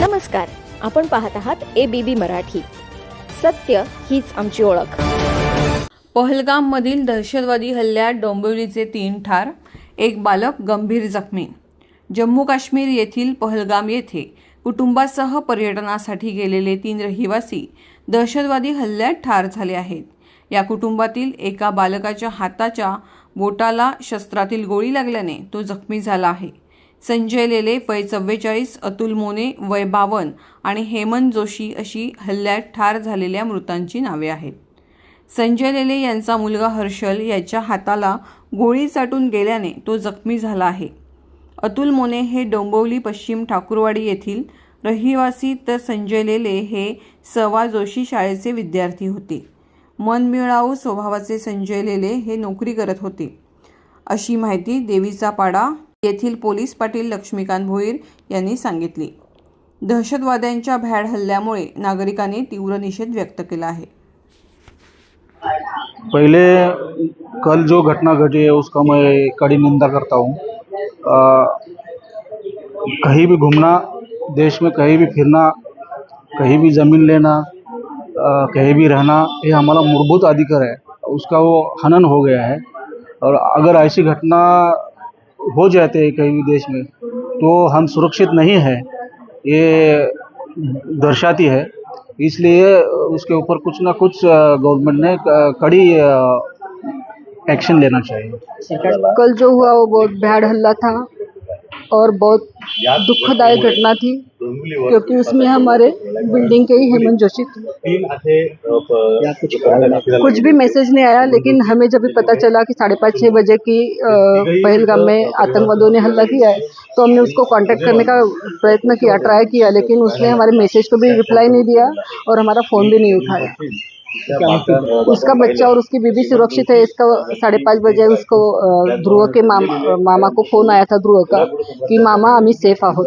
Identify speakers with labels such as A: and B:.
A: नमस्कार आपण पाहत आहात ए बी बी मराठी. सत्य हीच आमची ओळख.
B: पहलगाममधील दहशतवादी हल्ल्यात डोंबिवलीचे तीन ठार एक बालक गंभीर जखमी. जम्मू काश्मीर येथील पहलगाम येथे कुटुंबासह पर्यटनासाठी गेलेले तीन रहिवासी दहशतवादी हल्ल्यात ठार झाले आहेत. या कुटुंबातील एका बालकाच्या हाताच्या बोटाला शस्त्रातील गोळी लागल्याने तो जखमी झाला आहे. संजय लेले वय चव्वेचाळीस अतुल मोने वय बावन आणि हेमंत जोशी अशी हल्ल्यात ठार झालेल्या मृतांची नावे आहेत. संजय लेले यांचा मुलगा हर्षल याच्या हाताला गोळी चाटून गेल्याने तो जखमी झाला आहे. अतुल मोने हे डोंबवली पश्चिम ठाकूरवाडी येथील रहिवासी तर संजय लेले हे सवा जोशी शाळेचे विद्यार्थी होते. मनमिळाऊ स्वभावाचे संजय लेले हे नोकरी करत होते. अशी माहिती देवीचा पाडा येथील पोलीस पाटील लक्ष्मीकांत भोईर यांनी सांगितली. दहशतवाद्यांच्या भ्याड हल्ल्यामुळे नागरिकांनी तीव्र निषेध व्यक्त केला आहे.
C: पहले कल जो घटना घटी है उसका मैं कड़ी निंदा करता हूँ। कहीं भी घूमना देश में कहीं भी फिरना कहीं भी ज़मीन लेना अ, कहीं भी रहना ये हमारा मूलभूत अधिकार है। उसका वो हनन हो गया है। और अगर ऐसी घटना हो जाते हैं कहीं भी देश में तो हम सुरक्षित नहीं हैं, ये दर्शाती है। इसलिए उसके ऊपर कुछ ना कुछ गवर्नमेंट ने कड़ी एक्शन लेना चाहिए।
D: कल जो हुआ वो बहुत भैड़ हल्ला था और बहुत दुखदायक घटना थी। क्योंकि उसमें हमारे बिल्डिंग के ही हेमंत जोशी थे। कुछ भी मैसेज नहीं आया लेकिन हमें जब भी पता चला कि साढ़े पाँच छः बजे की पहलगाम में आतंकवादियों ने हल्ला किया है तो हमने उसको कांटेक्ट करने का प्रयत्न किया ट्राई किया लेकिन उसने हमारे मैसेज को भी रिप्लाई नहीं दिया और हमारा फ़ोन भी नहीं उठाया। उसका बच्चा और उसकी बीबी सुरक्षित है इसका साढ़े पाँच बजे उसको ध्रुव के मामा मामा को फ़ोन आया था ध्रुव का की मामा आम्ही सेफ़ आहोत